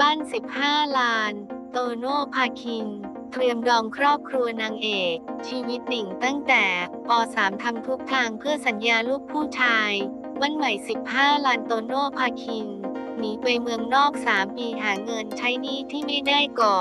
บ้าน 15 ลาน โตโน่พาคิน เตรียมดองครอบครัวนางเอก ชีวิตดิ่งตั้งแต่ป .3 ทำทุกทางเพื่อสัญญาลูกผู้ชาย วันใหม่ 15 ลานโตโน่พาคิน หนีไปเมืองนอก 3 ปีหาเงินใช้หนี้ที่ไม่ได้ก่อ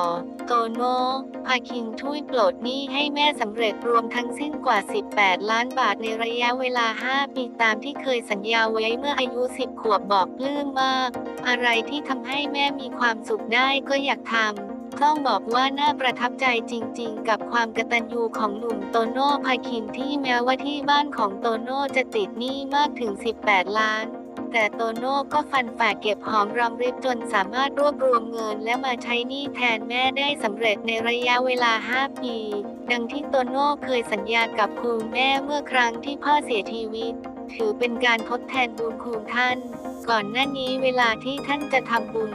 โตโน่พาคินช่วยปลดหนี้ให้แม่สำเร็จรวมทั้งสิ้นกว่า 18 ล้านบาทในระยะเวลา 5 ปีตามที่เคยสัญญาไว้เมื่ออายุ 10 ขวบบอกปลื้มมาก อะไรที่ทำให้แม่มีความสุขได้ก็อยากทำต้องบอกว่าน่าประทับใจจริงๆ กับความกตัญญูของหนุ่มโตโน่พาคินที่แม้ว่าที่บ้านของโตโน่จะติดหนี้มากถึง 18 ล้าน แต่โตโน่ก็ฟันฝ่าเก็บหอมรอมริบจนสามารถรวบรวมเงิน และมาใช้หนี้แทนแม่ได้สำเร็จในระยะเวลา 5 ปี ดังที่โตโน่เคยสัญญากับคุณแม่เมื่อครั้งที่พ่อเสียชีวิต ถือเป็นการทดแทนบุญคุณท่าน ก่อนหน้านี้เวลาที่ท่านจะทำบุญ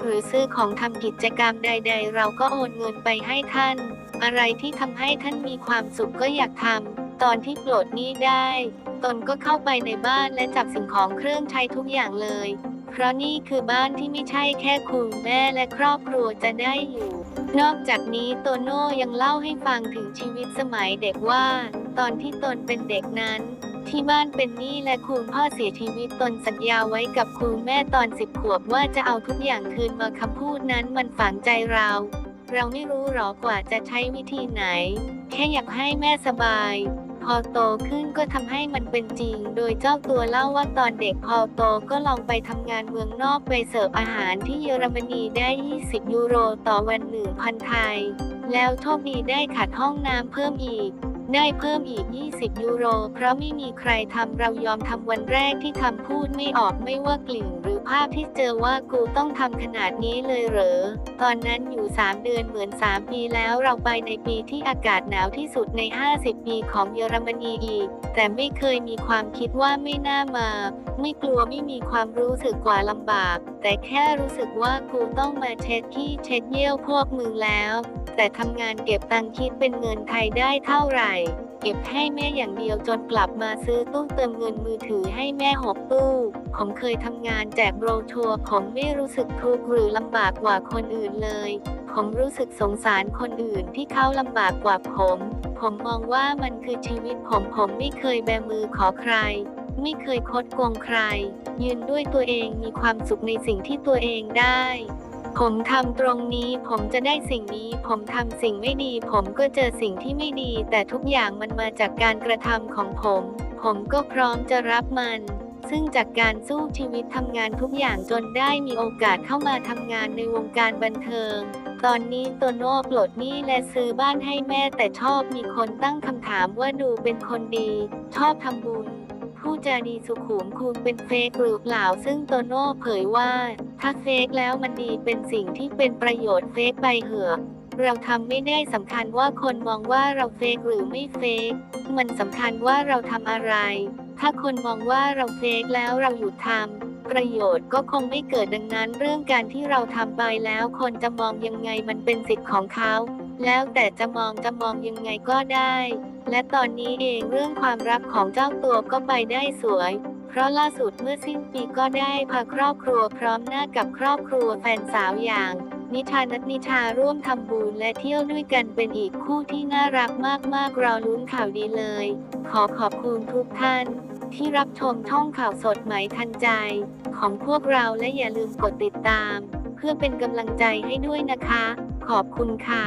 หรือซื้อของทำกิจกรรมใด ๆ เราก็โอนเงินไปให้ท่าน อะไรที่ทำให้ท่านมีความสุขก็อยากทำตอนที่โปรดหนี้ได้ ตนก็เข้าไปในบ้านและจับสิ่งของเครื่องใช้ทุกอย่างเลย เพราะนี่คือบ้านที่ไม่ใช่แค่คุณแม่และครอบครัวจะได้อยู่ นอกจากนี้โตโน่ยังเล่าให้ฟังถึงชีวิตสมัยเด็กว่า ตอนที่ตนเป็นเด็กนั้น ที่บ้านเป็นหนี้และคุณพ่อเสียชีวิตตนสัญญาไว้กับคุณแม่ตอนสิบขวบว่าจะเอาทุกอย่างคืนมาคำพูดนั้นมันฝังใจเราเราไม่รู้หรอกว่าจะใช้วิธีไหน แค่อยากให้แม่สบาย พอโตขึ้นก็ทำให้มันเป็นจริง โดยเจ้าตัวเล่าว่าตอนเด็กพอโตก็ลองไปทำงานเมืองนอกไปเสิร์ฟอาหารที่เยอรมนีได้ 20 ยูโรต่อวันหนึ่งพันไทย แล้วโชคดีได้ขัดห้องน้ำเพิ่มอีก ได้เพิ่มอีก 20 ยูโร เพราะไม่มีใครทำเรายอมทำวันแรกที่ทำพูดไม่ออกไม่ว่ากลิ่นหรือ ภาพที่เจอว่ากูต้องทำขนาดนี้เลยเหรอ ตอนนั้นอยู่ 3 เดือนเหมือน 3 ปีแล้วเราไปในปีที่อากาศหนาวที่สุดใน 50 ปีของเยอรมนีอีก แต่ไม่เคยมีความคิดว่าไม่น่ามา ไม่กลัวไม่มีความรู้สึกกว่าลำบาก แต่แค่รู้สึกว่ากูต้องมาเช็ดขี้เช็ดเยี่ยวพวกมึงแล้ว แต่ทำงานเก็บตังค์คิดเป็นเงินไทยได้เท่าไหร่เก็บให้แม่อย่างเดียวจนกลับมาซื้อตู้เติมเงินมือถือให้แม่หกตู้ ผมเคยทำงานแจกโบรชัวร์ผมไม่รู้สึกทุกข์หรือลำบากกว่าคนอื่นเลย ผมรู้สึกสงสารคนอื่นที่เขาลำบากกว่าผม ผมมองว่ามันคือชีวิตผมผมไม่เคยแบมือขอใคร ไม่เคยคดโกงใคร ยืนด้วยตัวเองมีความสุขในสิ่งที่ตัวเองได้ ผมทำตรงนี้ผมจะได้สิ่งนี้ ผมทำสิ่งไม่ดี ผมก็เจอสิ่งที่ไม่ดี แต่ทุกอย่างมันมาจากการกระทำของผม ผมก็พร้อมจะรับมัน ซึ่งจากการสู้ชีวิตทำงานทุกอย่างจนได้มีโอกาสเข้ามาทำงานในวงการบันเทิง ตอนนี้โตโน่ปลดหนี้และซื้อบ้านให้แม่แต่ชอบมีคนตั้งคำถามว่าดูเป็นคนดี ชอบทำบุญผู้จาดีสุขุมคุณเป็นเฟกหรือเปล่าซึ่งโตโน่เผยว่า ถ้าเฟกแล้วมันดีเป็นสิ่งที่เป็นประโยชน์เฟกไปเหอะ เราทำไม่ได้สำคัญว่าคนมองว่าเราเฟกหรือไม่เฟกมันสำคัญว่าเราทำอะไร ถ้าคนมองว่าเราเฟกแล้วเราหยุดทำประโยชน์ก็คงไม่เกิดดังนั้น เรื่องการที่เราทำไปแล้ว คนจะมองยังไงมันเป็นสิทธิ์ของเขา แล้วแต่จะมองจะมองยังไงก็ได้ และตอนนี้เองเรื่องความรักของเจ้าตัวก็ไปได้สวยเพราะล่าสุดเมื่อสิ้นปีก็ได้พาครอบครัวพร้อมหน้ากับครอบครัวแฟนสาวอย่าง นิชานัทนิชาร่วมทำบุญและเที่ยวด้วยกันเป็นอีกคู่ที่น่ารักมากๆเราลุ้นข่าวดีเลย ขอขอบคุณทุกท่าน ที่รับชมช่องข่าวสดไหมทันใจ ของพวกเราและอย่าลืมกดติดตาม เพื่อเป็นกำลังใจให้ด้วยนะคะ ขอบคุณค่ะ